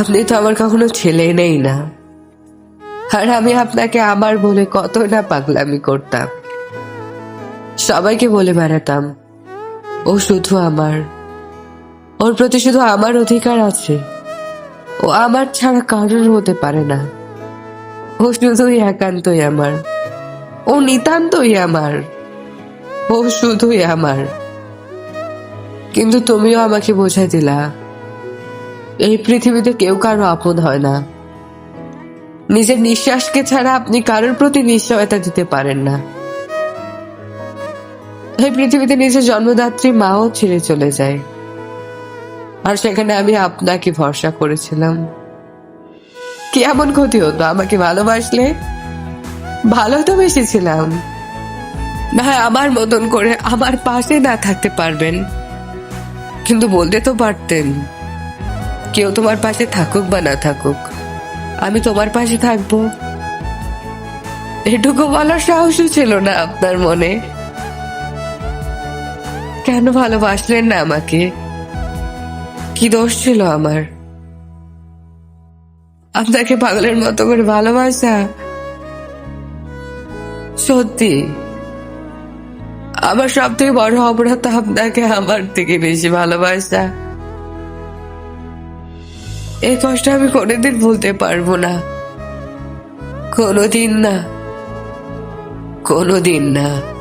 আপনি তো আমার কখনো ছেলে নেই না। আর আমি আপনাকে আমার বলে কত না পাগলামি করতাম। সবাইকে বলে বেড়াতাম, ও শুধু আমার। ওর প্রতি শুধু আমার অধিকার আছে। ও আমার ছাড়া কারোর হতে পারে না। ও শুধুই একান্তই আমার। ও নিতান্তই আমার। ও শুধুই আমার। কিন্তু তুমিও আমাকে বোঝাই দিলা এই পৃথিবীতে কেউ কারও আপন হয় না। নিজের নিঃশ্বাসকে ছাড়া আপনি কারোর প্রতি নিশ্চয়তা দিতে পারেন না। এই পৃথিবীতে নিজের জন্মদাত্রী মাও ছেড়ে চলে যায়। আর সেখানে আমি আপনাকে ভরসা করেছিলাম। কি এমন ক্ষতি হতো আমাকে ভালোবাসলে? ভালো তো বেশিছিলাম না আমার মতন করে আমার পাশে না থাকতে পারবেন। কিন্তু বলতে তো পারতেন। কেউ তোমার পাশে থাকুক বা না থাকুক, আমি তোমার পাশে থাকব। এটুকু বলার সাহসও ছিল না আপনার মনে। কেন ভালোবাসলেন না আমাকে? কি দোষ ছিল আমার? আপনাকে পাগলের মতো করে ভালোবাসা? সত্যি, আমার সব থেকে বড় অপরাধ আপনাকে আমার থেকে বেশি ভালোবাসা। এই কষ্ট আমি কোনোদিন ভুলতে পারব না। কোনোদিন না। কোনোদিন না।